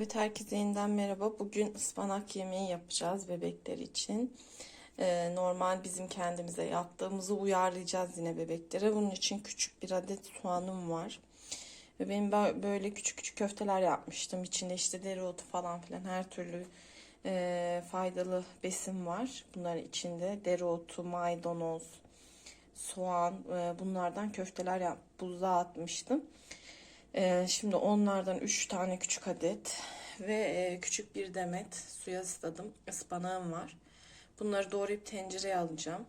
Evet herkese yeniden merhaba. Bugün ıspanak yemeği yapacağız bebekler için. Ee, normal bizim kendimize yaptığımızı uyarlayacağız yine bebeklere. Bunun için küçük bir adet soğanım var. Benim bö- böyle küçük küçük köfteler yapmıştım. İçinde işte dereotu falan filan her türlü e, faydalı besin var. Bunların içinde dereotu, maydanoz, soğan e, bunlardan köfteler yap buzluğa atmıştım. Ee, şimdi onlardan 3 tane küçük adet ve e, küçük bir demet suya ısladım. Ispanağım var. Bunları doğrayıp tencereye alacağım.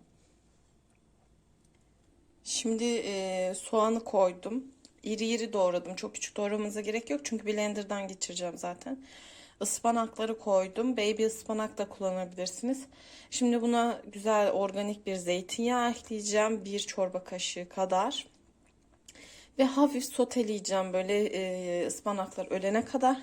Şimdi e, soğanı koydum. İri iri doğradım. Çok küçük doğramanıza gerek yok. Çünkü blenderdan geçireceğim zaten. Ispanakları koydum. Baby ıspanak da kullanabilirsiniz. Şimdi buna güzel organik bir zeytinyağı ekleyeceğim. Bir çorba kaşığı kadar. Ve hafif soteleyeceğim böyle e, ıspanaklar ölene kadar.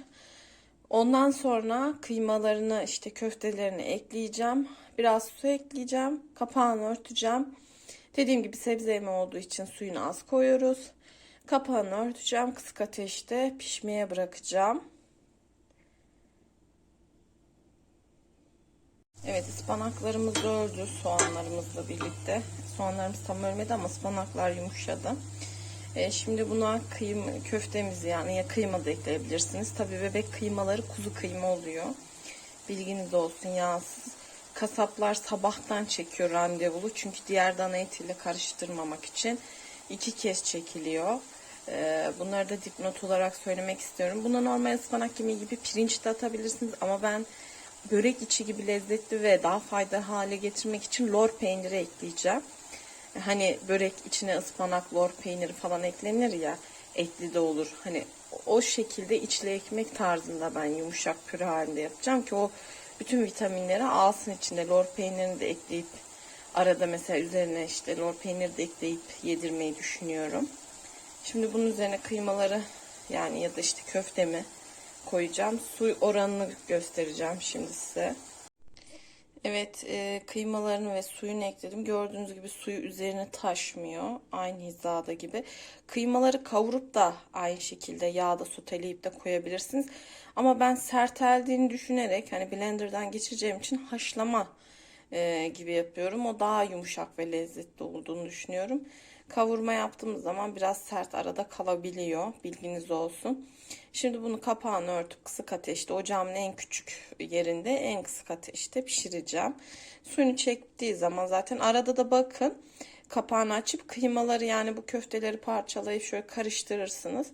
Ondan sonra kıymalarını işte köftelerini ekleyeceğim. Biraz su ekleyeceğim. Kapağını örteceğim. Dediğim gibi sebze yemeği olduğu için suyunu az koyuyoruz. Kapağını örteceğim. Kısık ateşte pişmeye bırakacağım. Evet ıspanaklarımız öldü soğanlarımızla birlikte. Soğanlarımız tam ölmedi ama ıspanaklar yumuşadı. E, şimdi buna kıyım köftemizi yani ya kıyma da ekleyebilirsiniz. Tabi bebek kıymaları kuzu kıyma oluyor. Bilginiz olsun yağsız. Kasaplar sabahtan çekiyor randevulu. Çünkü diğer dana etiyle karıştırmamak için iki kez çekiliyor. E, bunları da dipnot olarak söylemek istiyorum. Buna normal ıspanak yemeği gibi pirinç de atabilirsiniz. Ama ben börek içi gibi lezzetli ve daha faydalı hale getirmek için lor peyniri ekleyeceğim. Hani börek içine ıspanak, lor peyniri falan eklenir ya etli de olur. Hani o şekilde içli ekmek tarzında ben yumuşak püre halinde yapacağım ki o bütün vitaminleri alsın içinde. Lor peynirini de ekleyip arada mesela üzerine işte lor peyniri de ekleyip yedirmeyi düşünüyorum. Şimdi bunun üzerine kıymaları yani ya da işte köftemi koyacağım. Su oranını göstereceğim şimdi size. Evet e, kıymalarını ve suyunu ekledim. Gördüğünüz gibi suyu üzerine taşmıyor. Aynı hizada gibi. Kıymaları kavurup da aynı şekilde yağda soteleyip de koyabilirsiniz. Ama ben serteldiğini düşünerek hani blenderdan geçireceğim için haşlama e, gibi yapıyorum. O daha yumuşak ve lezzetli olduğunu düşünüyorum. Kavurma yaptığımız zaman biraz sert arada kalabiliyor. Bilginiz olsun. Şimdi bunu kapağını örtüp kısık ateşte ocağımın en küçük yerinde en kısık ateşte pişireceğim. Suyunu çektiği zaman zaten arada da bakın kapağını açıp kıymaları yani bu köfteleri parçalayıp şöyle karıştırırsınız.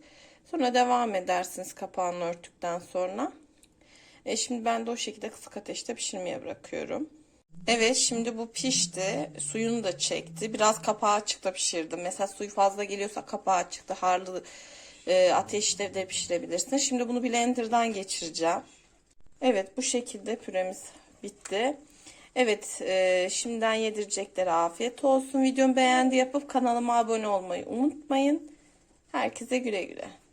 Sonra devam edersiniz kapağını örttükten sonra. E şimdi ben de o şekilde kısık ateşte pişirmeye bırakıyorum. Evet şimdi bu pişti. Suyunu da çekti. Biraz kapağı açıkta pişirdim. Mesela suyu fazla geliyorsa kapağı açıkta harlı e, ateşte de pişirebilirsin. Şimdi bunu blenderdan geçireceğim. Evet bu şekilde püremiz bitti. Evet e, şimdiden yedireceklere afiyet olsun. Videomu beğendi yapıp kanalıma abone olmayı unutmayın. Herkese güle güle.